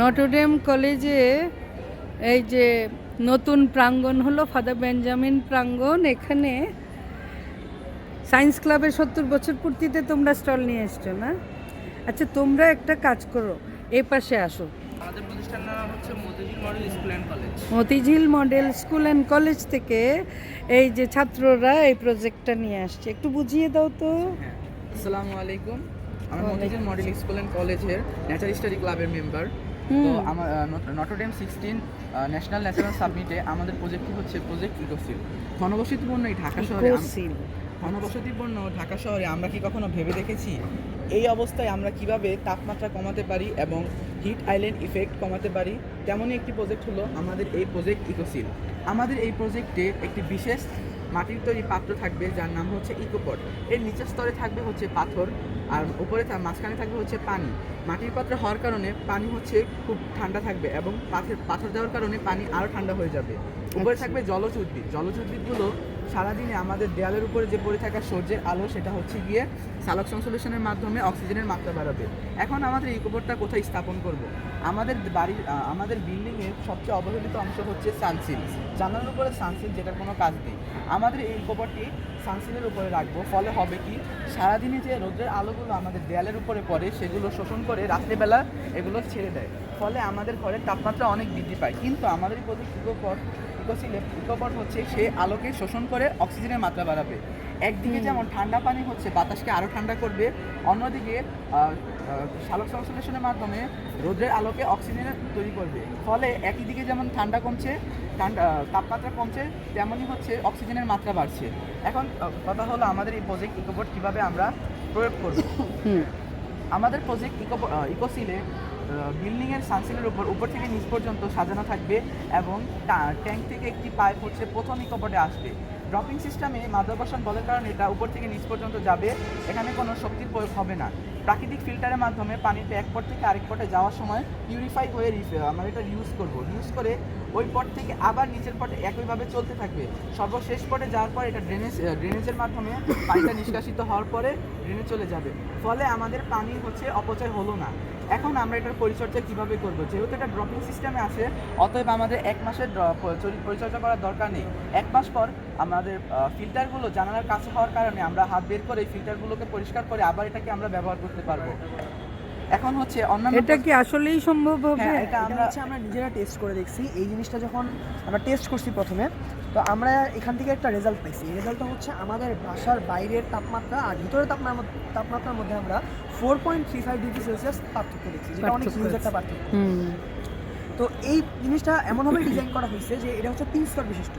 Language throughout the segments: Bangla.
নটরডেম কলেজে এই যে নতুন প্রাঙ্গণ হলো ফাদার বেঞ্জামিন প্রাঙ্গণ। এখানে সায়েন্স ক্লাবের সত্তর বছর পূর্তিতে তোমরা স্টল নিয়ে এসছো না? আচ্ছা তোমরা একটা কাজ করো এ পাশে আসো। আমাদের প্রতিষ্ঠানের নাম হচ্ছে Motijheel model school and college Motijheel model school and college থেকে এই যে ছাত্ররা এই প্রজেক্টটা নিয়ে আসছে। একটু বুঝিয়ে দাও তো। হ্যাঁ। আসসালামু আলাইকুম। ওয়ালাইকুম মতিঝিল মডেল স্কুল অ্যান্ড কলেজের ন্যাচার স্টাডি ক্লাবের মেম্বার তো। আমার নটরডেম সিক্সটিন ন্যাশনাল ন্যাচারাল সাবমিটে আমাদের প্রজেক্টটি হচ্ছে? প্রজেক্ট ইকোসিল ঘনবসতিপূর্ণ এই ঢাকা শহরে ঘনবসতিপূর্ণ ঢাকা শহরে আমরা কি কখনো ভেবে দেখেছি? এই অবস্থায় আমরা কীভাবে তাপমাত্রা কমাতে পারি এবং হিট আইল্যান্ড ইফেক্ট কমাতে পারি? তেমনই একটি প্রজেক্ট হলো আমাদের এই প্রজেক্ট ইকোসিল আমাদের এই প্রজেক্টে একটি বিশেষ মাটির তৈরি পাত্র থাকবে যার নাম হচ্ছে ইকোপট এর নিচের স্তরে থাকবে হচ্ছে পাথর আর উপরে মাঝখানে থাকবে হচ্ছে পানি। মাটির পাত্র হওয়ার কারণে পানি হচ্ছে খুব ঠান্ডা থাকবে এবং পাথর পাথর দেওয়ার কারণে পানি আরও ঠান্ডা হয়ে যাবে। উপরে আচ্ছা। থাকবে জলজ উদ্ভিদ। জলজ উদ্ভিদগুলো সারাদিনে আমাদের দেয়ালের উপরে যে পড়ে থাকা সূর্যের আলো, সেটা হচ্ছে গিয়ে সালোক সংশ্লেষণের মাধ্যমে অক্সিজেনের মাত্রা বাড়াবে। এখন আমাদের ইকোপোর্টটা কোথায় স্থাপন করব? আমাদের বাড়ির আমাদের বিল্ডিংয়ের সবচেয়ে অবহেলিত অংশ হচ্ছে সানসিল জানালার উপরে সানসিল যেটার কোনো কাজ নেই। আমাদের এই ইকোপোর্টটি সানসিলের উপরে রাখব। ফলে হবে কি? সারাদিনে যে রোদের আলোগুলো আমাদের দেয়ালের উপরে পড়ে, সেগুলো শোষণ করে রাত্রেবেলা এগুলো ছেড়ে দেয়। ফলে আমাদের ঘরের তাপমাত্রা অনেক বৃদ্ধি পায়। কিন্তু আমাদের এই প্রজেক্ট ইকোপট ইকোসিলে ইকোপট হচ্ছে সে আলোকে শোষণ করে অক্সিজেনের মাত্রা বাড়াবে। একদিকে যেমন ঠান্ডা পানি হচ্ছে বাতাসকে আরও ঠান্ডা করবে অন্যদিকে সালোক সংশ্লেষণের মাধ্যমে রোদের আলোকে অক্সিজেন তৈরি করবে। ফলে একই দিকে যেমন ঠান্ডা কমছে ঠান্ডা তাপমাত্রা কমছে তেমনই হচ্ছে অক্সিজেনের মাত্রা বাড়ছে। এখন কথা হলো আমাদের এই প্রজেক্ট ইকোপট কীভাবে আমরা প্রয়োগ করব। আমাদের প্রজেক্ট ইকো ইকোসিলে বিল্ডিংয়ের সানসিলের উপর উপর থেকে নিচ পর্যন্ত সাজানো থাকবে এবং ট্যাঙ্ক থেকে একটি পাইপ হচ্ছে প্রথম ইকোপটে আসবে। ড্রপিং সিস্টেমে মাধ্যাকর্ষণ বলের কারণে এটা উপর থেকে নিচ পর্যন্ত যাবে। এখানে কোনো শক্তির প্রয়োগ হবে না। প্রাকৃতিক ফিল্টারের মাধ্যমে পানিটা এক পট থেকে আরেক পটে যাওয়ার সময় পিউরিফাই হয়ে রিফ- আমরা এটা ইউজ করব। ইউজ করে ওই পট থেকে আবার নিচের পটে একইভাবে চলতে থাকবে। সর্বশেষ পটে যাওয়ার পর এটা ড্রেনেজ ড্রেনেজের মাধ্যমে পানিটা নিষ্কাশিত হওয়ার পরে ড্রেনে চলে যাবে। ফলে আমাদের পানি হচ্ছে অপচয় হলো না। এখন আমরা এটার পরিচর্যা কীভাবে করব? যেহেতু এটা ড্রপিং সিস্টেমে আছে, অতএব আমাদের এক মাসের পরিচর্যা করার দরকার নেই। এক মাস পর আমাদের ফিল্টারগুলো জানালার কাছে হওয়ার কারণে আমরা হাত বের করে ফিল্টারগুলোকে পরিষ্কার করে আবার এটাকে আমরা ব্যবহার করতে পারব। এখন হচ্ছে অন্যান্য এটা কি আসলেই সম্ভব হবে? হ্যাঁ, এটা আমরা হচ্ছে আমরা নিজেরা টেস্ট করে দেখছি। এই জিনিসটা যখন আমরা টেস্ট করছি প্রথমে তো আমরা এখান থেকে একটা রেজাল্ট পাইছি। এই রেজাল্টটা হচ্ছে আমাদের বাসার বাইরের তাপমাত্রা আর ভিতরের তাপমাত্রা তাপমাত্রার মধ্যে আমরা four point three five degree Celsius পার্থক্য দেখছি যেটা অনেক পার্থক্য হিউজ একটা পার্থক্য। হুম। তো এই জিনিসটা এমনভাবে ডিজাইন করা হয়েছে যে এটা হচ্ছে তিন স্তর বিশিষ্ট।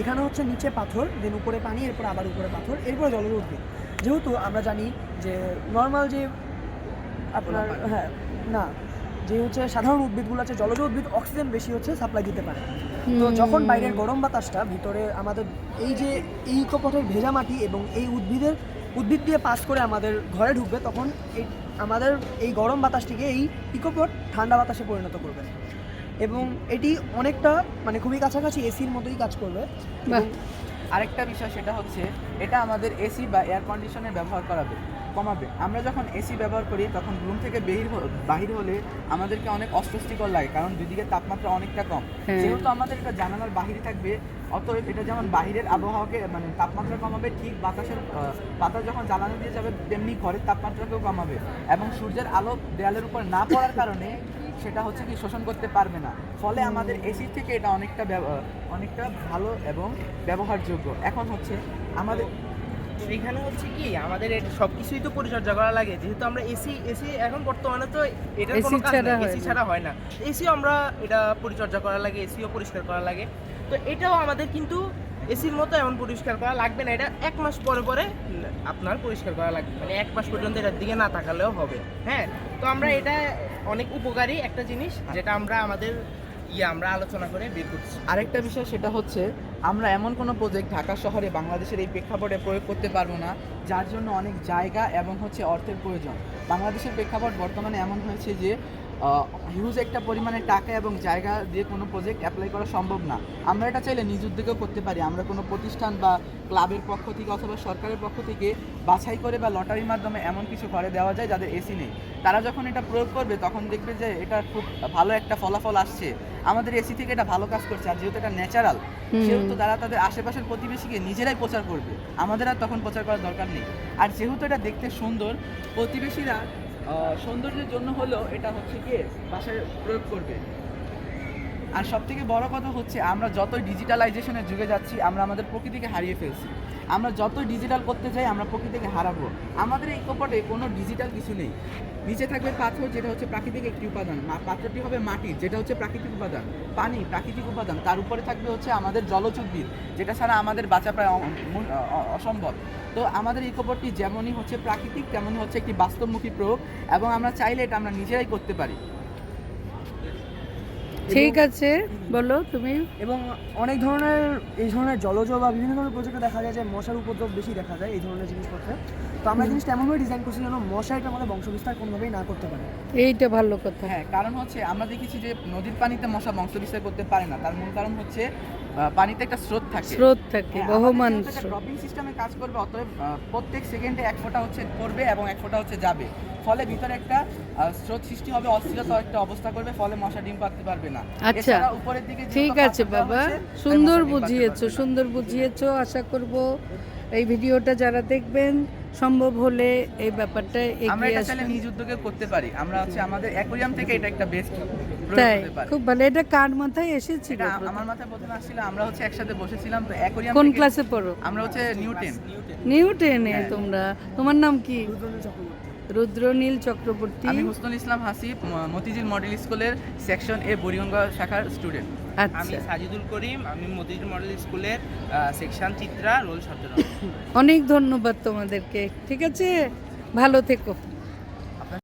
এখানে হচ্ছে নিচে পাথর দেন উপরে পানি এরপর আবার উপরে পাথর এরপরে জলের উদ্ভিদ। যেহেতু আমরা জানি যে নর্মাল যে আপনার হ্যাঁ না। যে হচ্ছে সাধারণ উদ্ভিদগুলো আছে জলজ উদ্ভিদ অক্সিজেন বেশি হচ্ছে সাপ্লাই দিতে পারে। তো যখন বাইরের গরম বাতাসটা ভিতরে আমাদের এই যে এই ইকোপথের ভেজা মাটি এবং এই উদ্ভিদের উদ্ভিদ দিয়ে পাস করে আমাদের ঘরে ঢুকবে তখন এই আমাদের এই গরম বাতাসটিকে এই ইকোপট ঠান্ডা বাতাসে পরিণত করবে। এবং এটি অনেকটা মানে খুবই কাছাকাছি এসির মতোই কাজ করবে। আরেকটা বিষয় সেটা হচ্ছে এটা আমাদের এসি বা এয়ার কন্ডিশনের ব্যবহার করাবে। কমাবে। আমরা যখন এসি ব্যবহার করি তখন রুম থেকে বের বাহির হলে আমাদেরকে অনেক অস্বস্তিকর লাগে কারণ দুদিকে তাপমাত্রা অনেকটা কম। হ্যাঁ। যেহেতু আমাদের এটা জানালার বাহিরে থাকবে অতএব এটা যেমন বাহিরের আবহাওয়াকে মানে তাপমাত্রা কমাবে ঠিক বাতাসের বাতাস যখন জ্বালানো দিয়ে যাবে তেমনি ঘরের তাপমাত্রাকেও কমাবে এবং সূর্যের আলো দেয়ালের উপর না পড়ার কারণে সেটা হচ্ছে কি শোষণ করতে পারবে না। ফলে আমাদের এসি থেকে এটা অনেকটা ব্যব- অনেকটা ভালো এবং ব্যবহারযোগ্য। এখন হচ্ছে আমাদের এখানে হচ্ছে কি আমাদের সব কিছুই তো পরিচর্যা করা লাগে। যেহেতু আমরা এসি এসি এখন বর্তমানে তো কোনো কাজ এসি ছাড়া হয় না। এসিও আমরা এটা পরিচর্যা করা লাগে এসিও পরিষ্কার করা লাগে। তো এটাও আমাদের কিন্তু এসির মতো এমন পরিষ্কার করা লাগবে না এটা এক মাস পরে পরে আপনার পরিষ্কার করা লাগবে। মানে এক মাস পর্যন্ত এটার দিকে না তাকালেও হবে। হ্যাঁ তো আমরা এটা অনেক উপকারী একটা জিনিস যেটা আমরা আমাদের ইয়ে আমরা আলোচনা করে বের করছি। আরেকটা বিষয় সেটা হচ্ছে, আমরা এমন কোনো প্রজেক্ট ঢাকা শহরে বাংলাদেশের এই প্রেক্ষাপটে প্রয়োগ করতে পারব না, যার জন্য অনেক জায়গা এবং হচ্ছে অর্থের প্রয়োজন। বাংলাদেশের প্রেক্ষাপট বর্তমানে এমন হয়েছে যে হিউজ একটা পরিমাণে টাকা এবং জায়গা দিয়ে কোনো প্রজেক্ট অ্যাপ্লাই করা সম্ভব না। আমরা এটা চাইলে নিজ উদ্যোগেও করতে পারি। আমরা কোনো প্রতিষ্ঠান বা ক্লাবের পক্ষ থেকে অথবা সরকারের পক্ষ থেকে বাছাই করে বা লটারির মাধ্যমে এমন কিছু ঘরে দেওয়া যায় যাদের এসি নেই। তারা যখন এটা প্রয়োগ করবে তখন দেখবে যে এটা খুব ভালো একটা ফলাফল আসছে। আমাদের এসি থেকে এটা ভালো কাজ করছে। আর যেহেতু এটা ন্যাচারাল সেহেতু তারা তাদের আশেপাশের প্রতিবেশীকে নিজেরাই প্রচার করবে। আমাদের আর তখন প্রচার করার দরকার নেই। আর যেহেতু এটা দেখতে সুন্দর প্রতিবেশীরা সৌন্দর্যের জন্য হলেও এটা হচ্ছে গিয়ে বাসায় প্রয়োগ করবে। আর সব থেকে বড় কথা হচ্ছে আমরা যতই ডিজিটালাইজেশনের যুগে যাচ্ছি, আমরা আমাদের প্রকৃতিকে হারিয়ে ফেলছি। আমরা যতই ডিজিটাল করতে যাই, আমরা প্রকৃতিকে হারাবো। আমাদের এই কপটে কোনো ডিজিটাল কিছু নেই। নিচে থাকবে পাথর, যেটা হচ্ছে প্রাকৃতিক একটি উপাদান। পাত্রটি হবে মাটি, যেটা হচ্ছে প্রাকৃতিক উপাদান। পানি, প্রাকৃতিক উপাদান। তার উপরে থাকবে হচ্ছে আমাদের জলজ উদ্ভিদ, যেটা ছাড়া আমাদের বাঁচা প্রায় অসম্ভব। তো আমাদের এই কপটটি যেমনই হচ্ছে প্রাকৃতিক, তেমনই হচ্ছে একটি বাস্তবমুখী প্রয়োগ এবং আমরা চাইলে এটা আমরা নিজেরাই করতে পারি। ঠিক আছে বলো তুমি। এবং অনেক ধরনের এই ধরনের জলজ বা বিভিন্ন ধরনের প্রজেক্টে দেখা যায় যে মশার উপদ্রব বেশি দেখা যায় এই ধরনের জিনিসপত্রে। তো আমরা জিনিসটা এমনভাবে ডিজাইন করছি যেন মশা এটা আমাদের বংশবিস্তার কোনোভাবেই না করতে পারে। এইটা ভালো কথা। হ্যাঁ কারণ হচ্ছে আমরা দেখেছি যে নদীর পানিতে মশা বংশবিস্তার করতে পারে না। তার মূল কারণ হচ্ছে পানিতে একটা স্রোত থাকে। স্রোত থাকে বহমান ড্রপিং সিস্টেমে কাজ করবে অতএব প্রত্যেক সেকেন্ডে এক ফোঁটা হচ্ছে পড়বে এবং এক ফোঁটা হচ্ছে যাবে। ফলে ভিতরে একটা স্রোত সৃষ্টি হবে অস্থিরতা একটা অবস্থা করবে ফলে মশা ডিম পারতে পারবে না। আচ্ছা। উপরের দিকে ঠিক আছে বাবা সুন্দর বুঝিয়েছো সুন্দর বুঝিয়েছো আশা করব এই ভিডিওটা যারা দেখবেন সম্ভব হলে এই ব্যাপারটা আমরা এগিয়ে এটা চাইলে আসবেন নিজ উদ্যোগে করতে পারি। আমরা হচ্ছে আমাদের অ্যাকোরিয়াম থেকে এটা একটা বেস্ট তাই হতে খুব ভালো। এটা কার মাথায় এসেছিল আমার মাথায় প্রথমে আসছিল আমরা হচ্ছে একসাথে বসেছিলাম তো অ্যাকোরিয়াম কোন ক্লাসে পড়ো? আমরা হচ্ছে নিউটেন নিউ হ্যাঁ। তোমরা। তোমার নাম কি? রুদ্রনীল চক্রবর্তী। আমি হুসনুল ইসলাম হাসিব মতিঝিল মডেল স্কুলের সেকশন এ বুড়িগঙ্গা শাখার স্টুডেন্ট আমি আচ্ছা সাজিদুল করিম আমি মতিঝিল মডেল স্কুলের সেকশন চিত্রা রোল সতেরো অনেক ধন্যবাদ তোমাদেরকে। ঠিক আছে? ভালো থেকো।